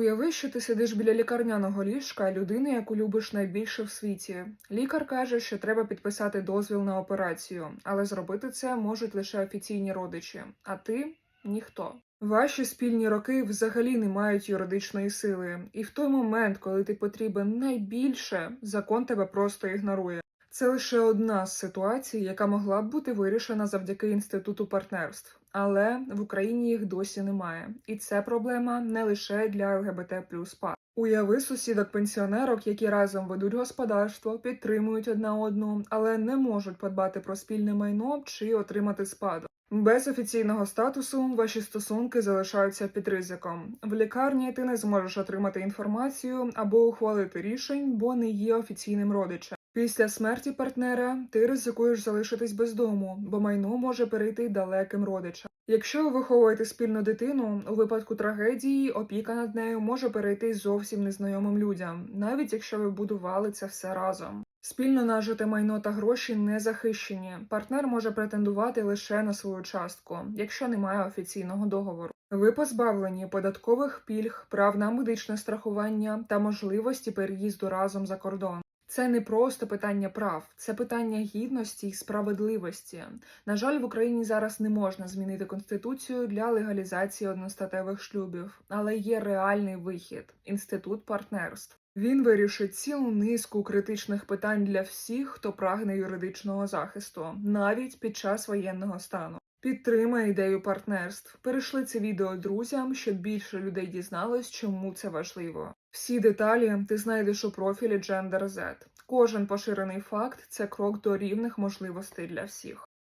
Уяви, що ти сидиш біля лікарняного ліжка людини, яку любиш найбільше в світі. Лікар каже, що треба підписати дозвіл на операцію, але зробити це можуть лише офіційні родичі, а ти ніхто. Ваші спільні роки взагалі не мають юридичної сили, і в той момент, коли ти потрібен найбільше, закон тебе просто ігнорує. Це лише одна з ситуацій, яка могла б бути вирішена завдяки інституту партнерств, але в Україні їх досі немає, і це проблема не лише для ЛГБТ плюс пар. Уяви сусідок пенсіонерок, які разом ведуть господарство, підтримують одна одну, але не можуть подбати про спільне майно чи отримати спадок. Без офіційного статусу ваші стосунки залишаються під ризиком. В лікарні ти не зможеш отримати інформацію або ухвалити рішень, бо не є офіційним родичем. Після смерті партнера ти ризикуєш залишитись без дому, бо майно може перейти далеким родичам. Якщо ви виховуєте спільну дитину, у випадку трагедії опіка над нею може перейти зовсім незнайомим людям, навіть якщо ви будували це все разом. Спільно нажите майно та гроші не захищені. Партнер може претендувати лише на свою частку, якщо немає офіційного договору. Ви позбавлені податкових пільг, прав на медичне страхування та можливості переїзду разом за кордон. Це не просто питання прав, це питання гідності і справедливості. На жаль, в Україні зараз не можна змінити конституцію для легалізації одностатевих шлюбів, але є реальний вихід інститут партнерств. Він вирішить цілу низку критичних питань для всіх, хто прагне юридичного захисту, навіть під час воєнного стану. Підтримай ідею партнерств. Перейшли це відео друзям, щоб більше людей дізналось, чому це важливо. Всі деталі ти знайдеш у профілі Gender. Кожен поширений факт це крок до рівних можливостей для всіх.